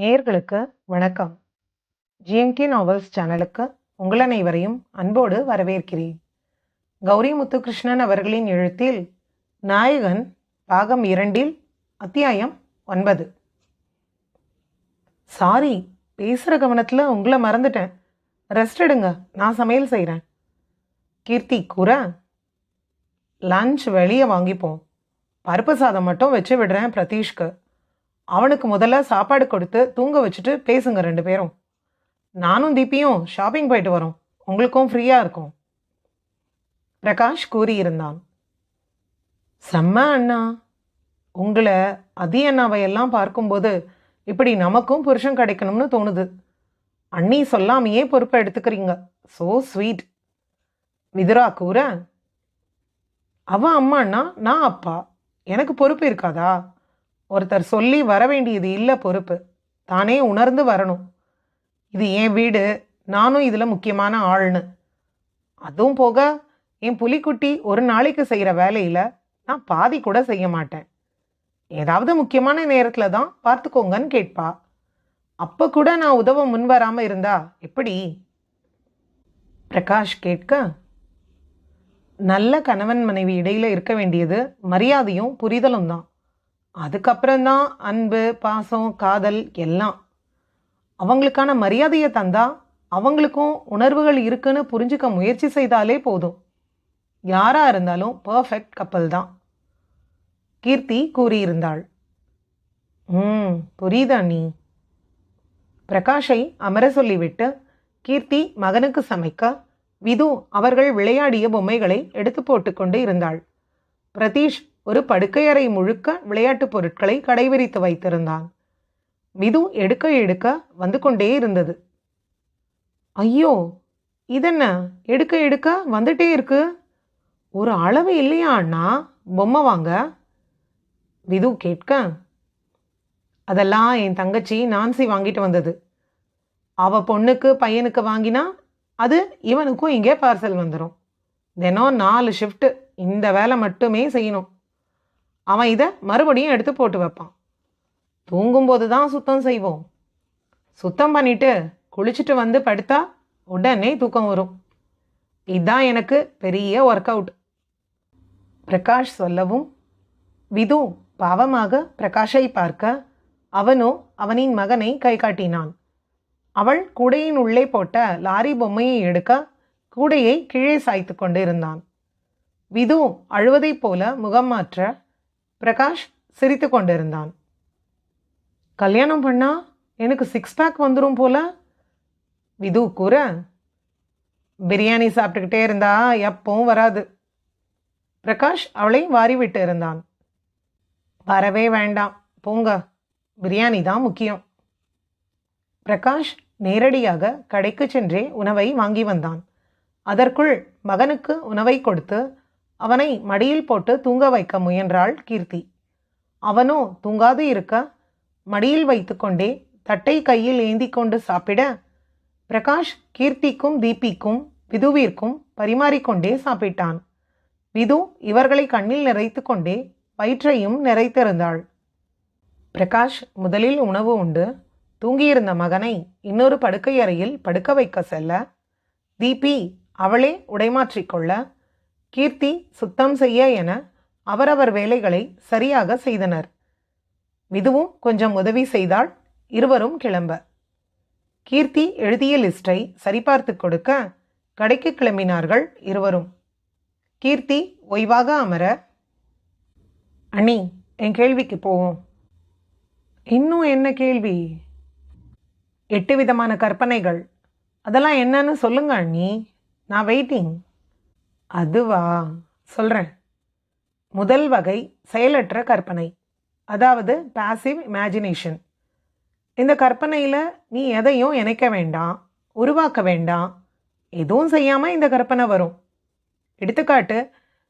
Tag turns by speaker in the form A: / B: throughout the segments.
A: நேயர்களுக்கு வணக்கம். GMK novels சேனலுக்கு உங்கள் அனைவரையும் அன்போடு வரவேற்கிறேன். கௌரி முத்துகிருஷ்ணன் அவர்களின் எழுத்தில் நாயகன் பாகம் இரண்டில் அத்தியாயம் ஒன்பது. சாரி பேசுகிற கவனத்தில் உங்களை மறந்துட்டேன். ரெஸ்ட் எடுங்க நான் சமையல் செய்கிறேன் கீர்த்தி கூற லஞ்ச் வெளியே வாங்கிப்போம். பருப்பு சாதம் மட்டும் வச்சு விடுறேன் பிரதீஷ்க்கு. அவனுக்கு முதல்ல சாப்பாடு கொடுத்து தூங்க வச்சுட்டு பேசுங்க ரெண்டு பேரும். நானும் தீபியும் ஷாப்பிங் போயிட்டு வரோம். உங்களுக்கும் ஃப்ரீயாக இருக்கும். பிரகாஷ் கூறியிருந்தான். செம்ம அண்ணா. உங்களை அதி அண்ணாவையெல்லாம் பார்க்கும்போது இப்படி நமக்கும் புருஷன் கிடைக்கணும்னு தோணுது. அண்ணி சொல்லாமையே பொறுப்பை எடுத்துக்கிறீங்க. ஸோ ஸ்வீட் விதுரா கூற அவன் அம்மாண்ணா நான் அப்பா. எனக்கு பொறுப்பு இருக்காதா? ஒருத்தர் சொல்லி வர வேண்டியது இல்லை பொறுப்பு. தானே உணர்ந்து வரணும். இது என் வீடு நானும் இதில் முக்கியமான ஆள்னு. அதுவும் போக என் புலிக்குட்டி ஒரு நாளைக்கு செய்கிற வேலையில் நான் பாதி கூட செய்ய மாட்டேன். ஏதாவது முக்கியமான நேரத்தில் தான் பார்த்துக்கோங்கன்னு கேட்பா. அப்போ கூட நான் உதவ முன் வராமல் இருந்தா எப்படி? பிரகாஷ் கேட்க நல்ல கணவன் மனைவி இடையில இருக்க வேண்டியது மரியாதையும் புரிதலும் தான். அதுக்கப்புறம்தான் அன்பு பாசம் காதல் எல்லாம். அவங்களுக்கான மரியாதையை தந்தா அவங்களுக்கும் உணர்வுகள் இருக்குன்னு புரிஞ்சுக்க முயற்சி செய்தாலே போதும். யாராக இருந்தாலும் பர்ஃபெக்ட் கப்பல் தான். கீர்த்தி கூறியிருந்தாள். ம் புரியுதா நீ? பிரகாஷை அமர சொல்லிவிட்டு கீர்த்தி மகனுக்கு சமைக்க விது அவர்கள் விளையாடிய பொம்மைகளை எடுத்து போட்டுக்கொண்டு இருந்தாள். பிரதீஷ் ஒரு படுக்கையறை முழுக்க விளையாட்டுப் பொருட்களை கடைவிரித்து வைத்திருந்தான். மிது எடுக்க எடுக்க வந்து கொண்டே இருந்தது. ஐயோ இதென்ன? எடுக்க எடுக்க வந்துட்டே இருக்கு. ஒரு அளவு இல்லையா அண்ணா? பொம்மை வாங்க. விது கேட்க அதெல்லாம் என் தங்கச்சி நான்சி வாங்கிட்டு வந்தது. அவ பொண்ணுக்கு பையனுக்கு வாங்கினா அது இவனுக்கும் இங்கே பார்சல் வந்துடும் தினம் நாலு ஷிஃப்ட்டு இந்த வேலை மட்டுமே செய்யணும். அவன் இதை மறுபடியும் எடுத்து போட்டு வைப்பான். தூங்கும்போது தான் சுத்தம் செய்வோம். சுத்தம் பண்ணிட்டு குளிச்சுட்டு வந்து படுத்தா உடனே தூக்கம் வரும். இதுதான் எனக்கு பெரிய ஒர்க் அவுட் பிரகாஷ் சொல்லவும் விது பாவமாக பிரகாஷை பார்க்க அவனோ அவனின் மகனை கை காட்டினான். அவள் கூடையின் உள்ளே போட்ட லாரி பொம்மையை எடுக்க கூடையை கீழே சாய்த்து கொண்டிருந்தான். விது அழுவதைப் போல முகம் மாற்ற பிரகாஷ் சிரித்து கொண்டிருந்தான். கல்யாணம் பண்ணா எனக்கு சிக்ஸ் பேக் வந்துடும் போல. விது கூற. பிரியாணி சாப்பிட்டுக்கிட்டே இருந்தா எப்பவும் வராது. பிரகாஷ் அவளை வாரிவிட்டு இருந்தான். வரவே வேண்டாம். போங்க. பிரியாணி தான் முக்கியம். பிரகாஷ் நேரடியாக கடைக்கு சென்றே உணவை வாங்கி வந்தான். அதற்குள் மகனுக்கு உணவை கொடுத்து அவனை மடியில் போட்டு தூங்க வைக்க முயன்றாள் கீர்த்தி. அவனோ தூங்காது இருக்க. மடியில் வைத்துக்கொண்டே தட்டை கையில் ஏந்தி கொண்டு சாப்பிட. பிரகாஷ் கீர்த்திக்கும் தீபிக்கும் விதுவிற்கும் பரிமாறிக்கொண்டே சாப்பிட்டான். விது இவர்களை கண்ணில் நிறைத்து கொண்டே வயிற்றையும் நிறைத்திருந்தாள் பிரகாஷ் முதலில் உணவு உண்டு. தூங்கியிருந்த மகனை இன்னொரு படுக்கை அறையில் படுக்க வைக்க செல்ல. தீபி அவளே உடைமாற்றிக்கொள்ள கீர்த்தி சுத்தம் செய்ய என அவரவர் வேலைகளை சரியாக செய்தனர். விதுவும் கொஞ்சம் உதவி செய்தால் இருவரும் கிளம்ப. கீர்த்தி எழுதிய லிஸ்டை சரிபார்த்து கொடுக்க கடைக்கு கிளம்பினார்கள் இருவரும். கீர்த்தி ஓய்வாக அமர அண்ணி என் கேள்விக்கு போவோம். இன்னும் என்ன கேள்வி? எட்டு விதமான கற்பனைகள். அதெல்லாம் என்னன்னு சொல்லுங்க அண்ணி. நான் வெயிட்டிங் அதுவா? சொல்கிறேன் முதல் வகை செயலற்ற கற்பனை. அதாவது பாசிவ் இமேஜினேஷன் இந்த கற்பனையில் நீ எதையும் இணைக்க வேண்டாம் உருவாக்க வேண்டாம். எதுவும் செய்யாமல் இந்த கற்பனை வரும். எடுத்துக்காட்டு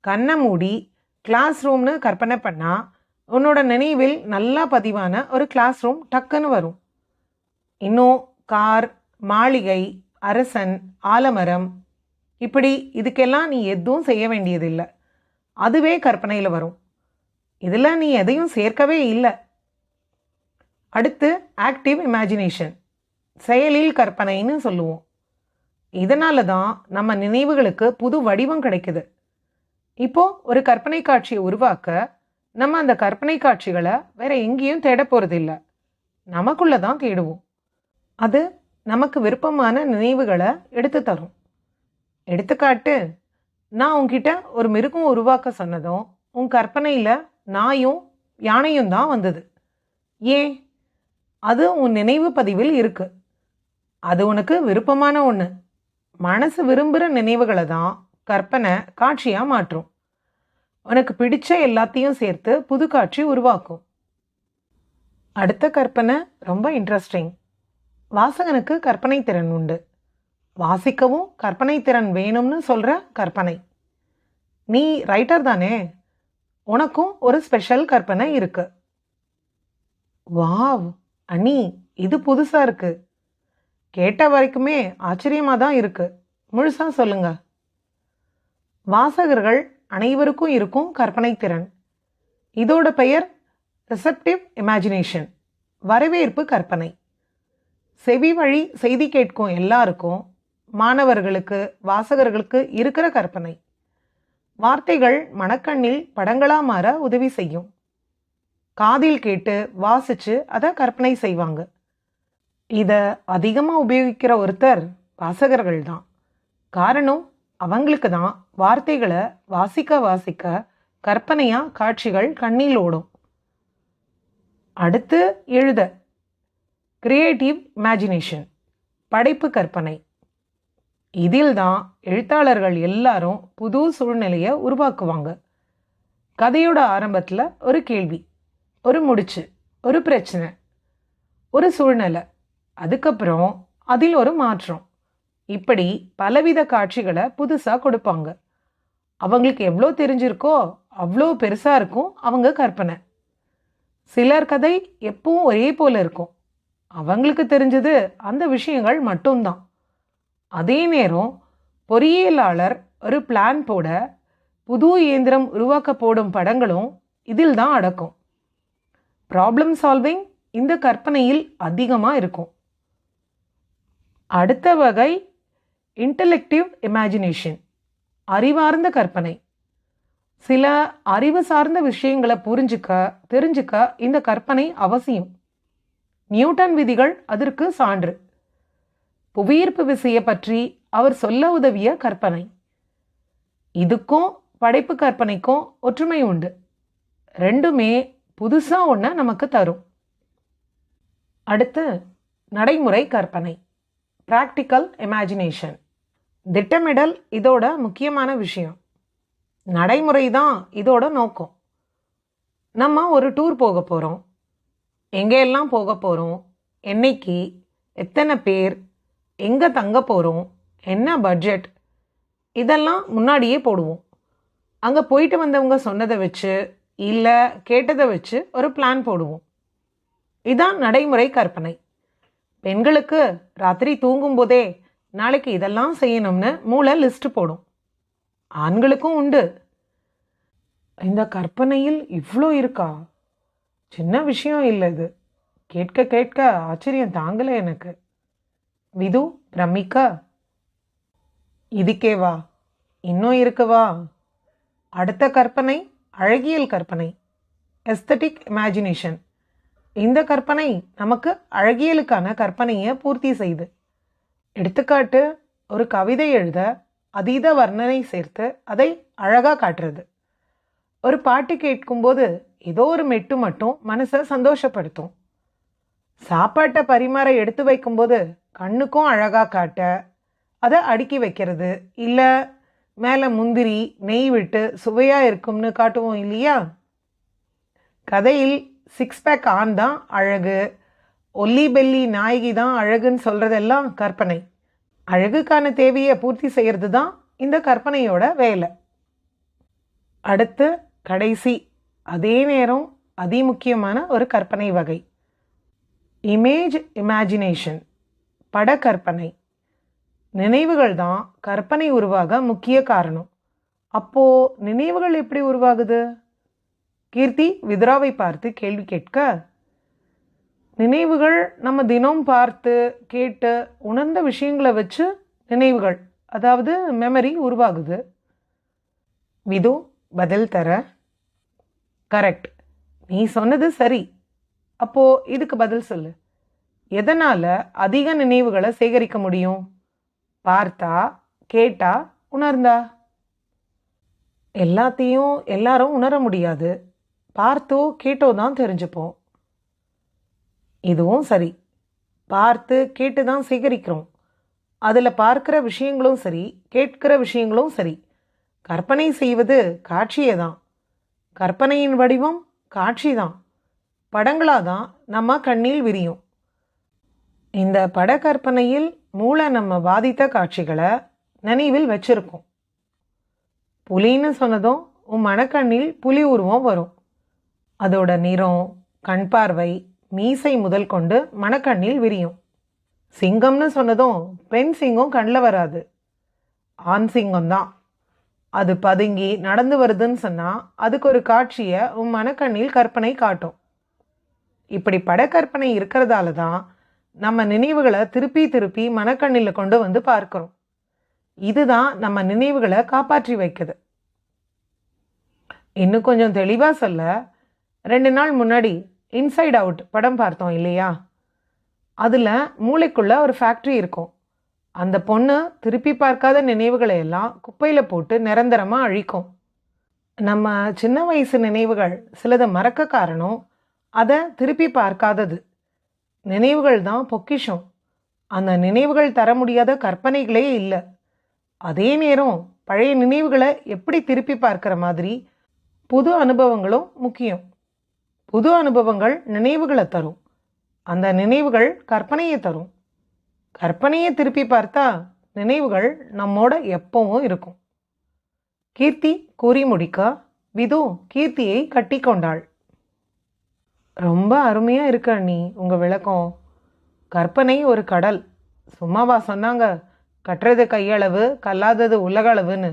A: கண்ணை மூடி கிளாஸ் ரூம்னு கற்பனை பண்ணால் உன்னோட நினைவில் நல்லா பதிவான ஒரு கிளாஸ் ரூம் டக்குன்னு வரும். இன்னும் கார் மாளிகை அரசன் ஆலமரம் இப்படி இதுக்கெல்லாம் நீ எதுவும் செய்ய வேண்டியதில்லை. அதுவே கற்பனையில் வரும். இதில் நீ எதையும் சேர்க்கவே இல்லை. அடுத்து ஆக்டிவ் இமேஜினேஷன் செயலில் கற்பனைன்னு சொல்லுவோம். இதனால தான் நம்ம நினைவுகளுக்கு புது வடிவம் கிடைக்குது. இப்போ ஒரு கற்பனை காட்சியை உருவாக்க நம்ம அந்த கற்பனை காட்சிகளை வேற எங்கேயும் தேட போகிறதில்லை நமக்குள்ளே தான் தேடுவோம். அது நமக்கு விருப்பமான நினைவுகளை எடுத்து தரும். எடுத்துக்காட்டு நான் உங்ககிட்ட ஒரு மிருகம் உருவாக்க சொன்னதும் உன் கற்பனையில் நாயும் யானையும் தான் வந்தது. ஏன்? அது உன் நினைவு பதிவில் இருக்கு. அது உனக்கு விருப்பமான ஒன்று மனசு விரும்புகிற நினைவுகளை தான் கற்பனை காட்சியாக மாற்றும். உனக்கு பிடிச்ச எல்லாத்தையும் சேர்த்து புது காட்சி உருவாக்கும். அடுத்த கற்பனை ரொம்ப இன்ட்ரெஸ்டிங் வாசகனுக்கு கற்பனை திறன் உண்டு. வாசிக்கவும் கற்பனை திறன் வேணும்னு சொல்கிற கற்பனை. நீ ரைட்டர் தானே? உனக்கும் ஒரு ஸ்பெஷல் கற்பனை இருக்கு. வாவ் அண்ணி இது புதுசாக இருக்கு. கேட்ட வரைக்குமே ஆச்சரியமாக தான் இருக்கு. முழுசாக சொல்லுங்க. வாசகர்கள் அனைவருக்கும் இருக்கும் கற்பனை திறன். இதோட பெயர் ரிசப்டிவ் இமேஜினேஷன் வரவேற்பு கற்பனை. செவி வழி செய்தி கேட்கும் எல்லாருக்கும் மாணவர்களுக்கு வாசகர்களுக்கு இருக்கிற கற்பனை. வார்த்தைகள் மனக்கண்ணில் படங்களா மாற உதவி செய்யும். காதில் கேட்டு வாசிச்சு அதை கற்பனை செய்வாங்க. இதை அதிகமாக உபயோகிக்கிற ஒருத்தர் வாசகர்கள் தான். காரணம் அவங்களுக்கு தான் வார்த்தைகளை வாசிக்க வாசிக்க கற்பனையா காட்சிகள் கண்ணில் ஓடும். அடுத்து எழுத. கிரியேட்டிவ் இமேஜினேஷன் படைப்பு கற்பனை. இதில் தான் எழுத்தாளர்கள் எல்லாரும் புது சூழ்நிலையை உருவாக்குவாங்க. கதையோட ஆரம்பத்தில் ஒரு கேள்வி ஒரு முடிச்சு ஒரு பிரச்சனை ஒரு சூழ்நிலை அதுக்கப்புறம் அதில் ஒரு மாற்றம். இப்படி பலவித காட்சிகளை புதுசாக கொடுப்பாங்க. அவங்களுக்கு எவ்வளோ தெரிஞ்சிருக்கோ அவ்வளோ பெருசாக இருக்கும் அவங்க கற்பனை. சிலர் கதை எப்பவும் ஒரே போல் இருக்கும். அவங்களுக்கு தெரிஞ்சது அந்த விஷயங்கள் மட்டும்தான். அதே நேரம் பொறியியலாளர் ஒரு பிளான் போட புது இயந்திரம் உருவாக்க போடும் படங்களும் இதில் தான் அடக்கும். ப்ராப்ளம் சால்விங் இந்த கற்பனையில் அதிகமாக இருக்கும். அடுத்த வகை இன்டலெக்டிவ் இமேஜினேஷன் அறிவார்ந்த கற்பனை. சில அறிவு சார்ந்த விஷயங்களை புரிஞ்சுக்க தெரிஞ்சுக்க இந்த கற்பனை அவசியம். நியூட்டன் விதிகள் அதற்கு சான்று. புவியீர்ப்பு விசையை பற்றி அவர் சொல்ல உதவிய கற்பனை. இதுக்கும் படைப்பு கற்பனைக்கும் ஒற்றுமை உண்டு. ரெண்டுமே புதுசாக ஒன்று நமக்கு தரும். அடுத்து நடைமுறை கற்பனை. ப்ராக்டிக்கல் இமேஜினேஷன் திட்டமிடல் இதோட முக்கியமான விஷயம். நடைமுறை தான் இதோட நோக்கம். நம்ம ஒரு டூர் போக போகிறோம் எங்கெல்லாம் போக போகிறோம் என்னைக்கு? எத்தனை பேர்? எங்கே தங்க போகிறோம் என்ன பட்ஜெட் இதெல்லாம் முன்னாடியே போடுவோம். அங்கே போயிட்டு வந்தவங்க சொன்னதை வச்சு இல்லை கேட்டதை வச்சு ஒரு பிளான் போடுவோம். இதான் நடைமுறை கற்பனை. பெண்களுக்கு ராத்திரி தூங்கும்போதே நாளைக்கு இதெல்லாம் செய்யணும்னு மூளை லிஸ்ட் போடும். ஆண்களுக்கும் உண்டு. இந்த கற்பனையில் இவ்வளோ இருக்கா? சின்ன விஷயம் இல்லை இது. கேட்க கேட்க ஆச்சரியம் தாங்கலை எனக்கு. விது பிரமிக்க. இதுக்கே வா இன்னும் இருக்குவா அடுத்த கற்பனை அழகியல் கற்பனை. எஸ்தட்டிக் இமேஜினேஷன் இந்த கற்பனை நமக்கு அழகியலுக்கான கற்பனையை பூர்த்தி செய்து. எடுத்துக்காட்டு ஒரு கவிதை எழுத அதீத வர்ணனை சேர்த்து அதை அழகாக காட்டுறது. ஒரு பாட்டு கேட்கும்போது ஏதோ ஒரு மெட்டு மட்டும் மனசை சந்தோஷப்படுத்தும். சாப்பாட்டை பரிமாற எடுத்து வைக்கும்போது கண்ணுக்கும் அழகாக காட்ட அதை அடுக்கி வைக்கிறது. இல்லை மேலே முந்திரி நெய் விட்டு சுவையாக இருக்கும்னு காட்டுவோம் இல்லையா? கதையில் சிக்ஸ் பேக் ஆண் தான் அழகு. ஒல்லி பெல்லி நாயகி தான் அழகுன்னு சொல்கிறதெல்லாம் கற்பனை. அழகுக்கான தேவையை பூர்த்தி செய்கிறது தான் இந்த கற்பனையோட வேலை. அடுத்து கடைசி அதே நேரம் அதிமுக்கியமான ஒரு கற்பனை வகை. இமேஜ் இமேஜினேஷன் படக்கற்பனை நினைவுகள் தான் கற்பனை உருவாக முக்கிய காரணம். அப்போ நினைவுகள் எப்படி உருவாகுது? கீர்த்தி விதுராவை பார்த்து கேள்வி கேட்க நினைவுகள் நம்ம தினம் பார்த்து கேட்டு உணர்ந்த விஷயங்களை வச்சு நினைவுகள் அதாவது மெமரி உருவாகுது. விது பதில் தர கரெக்ட் நீ சொன்னது சரி. அப்போது இதுக்கு பதில் சொல்லு. எதனால் அதிக நினைவுகளை சேகரிக்க முடியும்? பார்த்தா கேட்டா உணர்ந்தா? எல்லாத்தையும் எல்லாரும் உணர முடியாது. பார்த்தோ கேட்டோ தான் தெரிஞ்சுப்போம். இதுவும் சரி. பார்த்து கேட்டு தான் சேகரிக்கிறோம். அதில் பார்க்குற விஷயங்களும் சரி கேட்கிற விஷயங்களும் சரி. கற்பனை செய்வது காட்சியே தான். கற்பனையின் வடிவம் காட்சி தான். படங்களாக தான் நம்ம கண்ணில் விரியும். இந்த பட கற்பனையில் மூளை நம்ம பாதித்த காட்சிகளை நினைவில் வச்சிருக்கோம். புலின்னு சொன்னதும் உன் மனக்கண்ணில் புலி உருவம் வரும். அதோட நிறம் கண் பார்வை மீசை முதல் கொண்டு மனக்கண்ணில் விரியும். சிங்கம்னு சொன்னதும் பெண் சிங்கம் கண்ணில் வராது. ஆண் சிங்கம் தான் அது பதுங்கி நடந்து வருதுன்னு சொன்னால் அதுக்கு ஒரு காட்சியை உன் மனக்கண்ணில் கற்பனை காட்டும். இப்படி படக்கற்பனை இருக்கிறதால தான் நம்ம நினைவுகளை திருப்பி திருப்பி மனக்கண்ணில் கொண்டு வந்து பார்க்கிறோம். இதுதான் நம்ம நினைவுகளை காப்பாற்றி வைக்குது. இன்னும் கொஞ்சம் தெளிவாக சொல்ல ரெண்டு நாள் முன்னாடி இன்சைட் அவுட் படம் பார்த்தோம் இல்லையா? அதில் மூளைக்குள்ளே ஒரு ஃபேக்ட்ரி இருக்கும். அந்த பொண்ணு திருப்பி பார்க்காத நினைவுகளை எல்லாம் குப்பையில் போட்டு நிரந்தரமாக அழிக்கும். நம்ம சின்ன வயசு நினைவுகள் சிலதை மறக்க காரணம் அதை திருப்பி பார்க்காதது. நினைவுகள் தான் பொக்கிஷம். அந்த நினைவுகள் தர முடியாத கற்பனைகளே இல்லை. அதே நேரம் பழைய நினைவுகளை எப்படி திருப்பி பார்க்குற மாதிரி புது அனுபவங்களும் முக்கியம். புது அனுபவங்கள் நினைவுகளை தரும். அந்த நினைவுகள் கற்பனையை தரும். கற்பனையை திருப்பி பார்த்தா நினைவுகள் நம்மோட எப்பவும் இருக்கும். கீர்த்தி கூறி முடிக்க விது கீர்த்தியை கட்டி கொண்டாள். ரொம்ப அருமையாக இருக்க நீ உங்கள் விளக்கம். கற்பனை ஒரு கடல். சும்மாவா சொன்னாங்க கட்டுறது கையளவு கல்லாதது உலகளவுன்னு.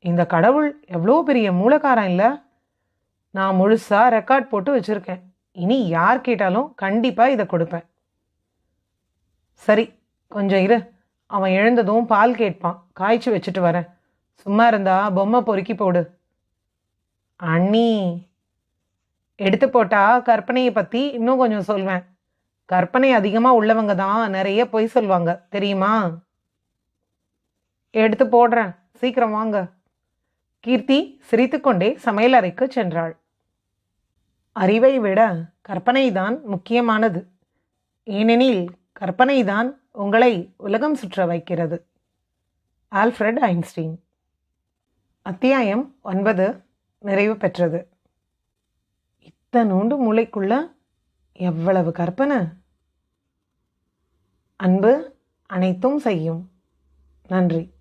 A: இந்த கடவுள் எவ்வளோ பெரிய மூலக்காரன் இல்லை? நான் முழுசாக ரெக்கார்ட் போட்டு வச்சுருக்கேன். இனி யார் கேட்டாலும் கண்டிப்பாக இதை கொடுப்பேன். சரி கொஞ்சம் இரு. அவன் எழுந்ததும் பால் கேட்பான். காய்ச்சி வச்சுட்டு வரேன். சும்மா இருந்தா பொம்மை பொறுக்கி போடு. அண்ணி எடுத்து போட்டா கற்பனையை பற்றி இன்னும் கொஞ்சம் சொல்வேன். கற்பனை அதிகமாக உள்ளவங்க தான் நிறைய பொய் சொல்லுவாங்க தெரியுமா? எடுத்து போடுறேன். சீக்கிரம் வாங்க. கீர்த்தி சிரித்துக்கொண்டே சமையலறைக்கு சென்றாள். அறிவை விட கற்பனை தான் முக்கியமானது. ஏனெனில் கற்பனை தான் உங்களை உலகம் சுற்ற வைக்கிறது. Alfred Einstein. அத்தியாயம் ஒன்பது. நிறைவு பெற்றது. இத்தனோண்டு மூளைக்குள்ள எவ்வளவு கற்பனை? அன்பு அனைத்தும் செய்யும். நன்றி.